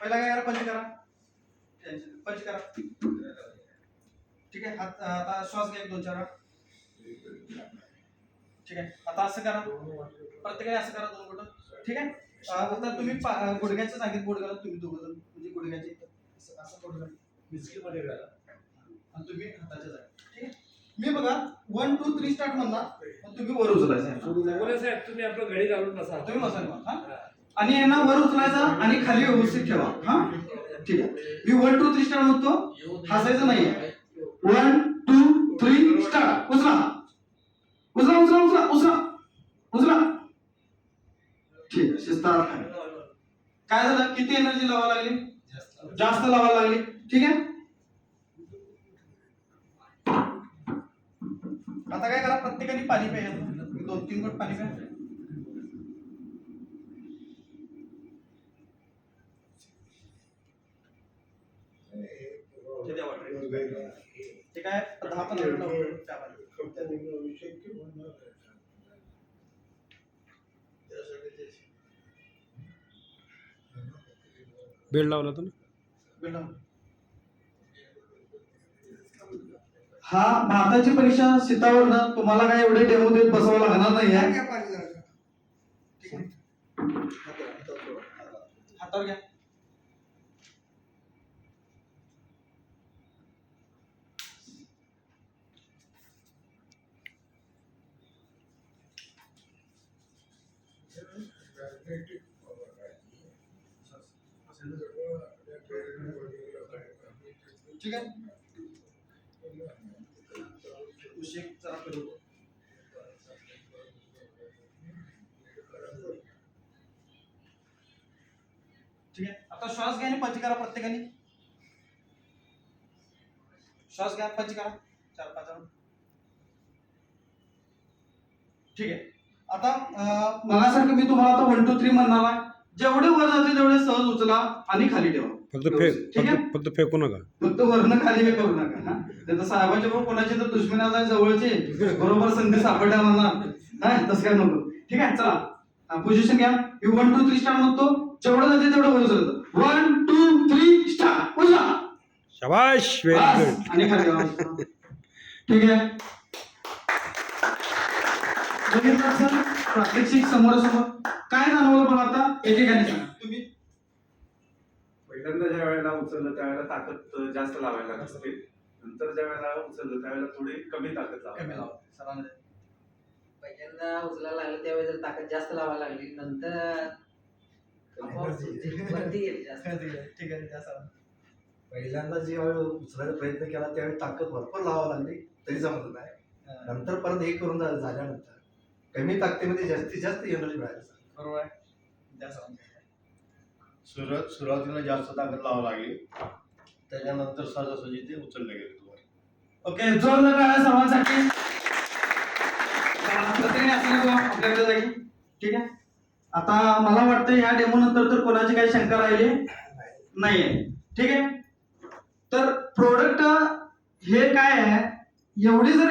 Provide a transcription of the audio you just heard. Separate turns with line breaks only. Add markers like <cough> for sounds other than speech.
पहिला काय करा? पंच करा. पंच करा. ठीक आहे हात आता श्वास घ्या एक दोन चार. ठीक आहे आता असं करा. प्रत्येकाने असं करा दोन बोटं. ठीक आहे? आता तुम्ही पा- अं, गुडघ्याचं सांगितलं गुडघ्याला तुम्ही दोघं जण. म्हणजे गुडघ्याचे असं असं गुडघा आणि तुम्ही हाताच्या जागी. ठीक आहे? मी बघा वन टू थ्री स्टार्ट म्हणणार मग तुम्ही वर उचलायचं
तुम्ही आपलं घडी घालून बसा.
तुम्ही बसा? आणि यांना वर उचलायचा आणि खाली व्यवस्थित ठेवा. हा? ठीक आहे. मी वन टू थ्री स्टार म्हणतो. हसायचं नाहीये. वन टू थ्री स्टार उचला. उचला उचला उचला उचला. उचला. ठीक आहे. शिस्तात काय झालं? किती एनर्जी लावा लागली? जास्त लावा लागली. ठीक आहे? आता काय करा? प्रत्येकाने पाणी प्यायचं दोन तीन घोट पाणी प्या. ते काय दहा पंधरा मिनिटं.
बेड लावला
बिल्डा. हा भारताची परीक्षा सीतावर तुम्हाला काय एवढे डेमो देत बसवावं लागणार नाही? हातावर घ्या ठीक आहे उशीक जरा फिरवतो ठीक आहे आता श्वास घ्या पंच करा प्रत्येकाने श्वास घ्या पंच करा। चार पाच ठीक आहे आता अं, मगासारखं मी तुम्हाला आता वन टू थ्री म्हणणार आहे. जेवढे वर जाते तेवढे सहज उचला आणि खाली ठेवा.
फक्त फेक.
ठीक आहे?
फक्त फक्त फेकू नका.
फक्त वरण खाली हे करू नका हा? त्याचं साहेबाच्या बरोबर कोणाची तर दुश्मनी जवळचे बरोबर संधी सापडल्या म्हणणार. हा तसं काय नको. ठीक आहे? चला. पोझिशन घ्या. मी वन टू थ्री स्टार म्हणतो. जेवढं जाते तेवढं वर उचलतो. वन टू थ्री स्टार उचला.
शाबाश. व्हेरी
बस.
गुड
आणि खाली ठेवा. <laughs> ठीक आहे? बघितलं प्रात्यक्षिक समोरासमोर. काय जाणवलं पण आता? एकेकाने सांगा. तुम्ही?
पहिल्यांदा ज्या वेळेला उचललं त्यावेळेला ताकद जास्त लावायला लागते नंतर ज्या वेळेला उचललं त्यावेळेला थोडी कमी ताकद
कमी सरांना
पहिल्यांदा उचलायला लागलं त्यावेळी जर ताकद जास्त लावायला लागली. नंतर आपोआप वरती गेली? जास्त.
ठीक आहे त्या सरांना
पहिल्यांदा ज्यावेळी उचलायचा प्रयत्न केला त्यावेळी ताकद भरपूर लावा लागली. तरी जमत नाही. नंतर परत हे करून झाल्यानंतर. कमी ताकदीमध्ये जास्तीत जास्त एनर्जी मिळाली
बरोबर आहे.
सुरुवातीला जास्त ताकद लावावी लागली. त्याच्यानंतर सहजासहजी ते उचलले गेले तुम्हाला.
ओके जोरदार टाळ्या सर्वांसाठी. आपल्याकडे ठीक आहे? आता मला वाटतं ह्या डेमो नंतर तर कोणाची काही शंका राहिली? नाहीये. ठीक आहे? तर प्रोडक्ट हे काय आहे? एवढी जर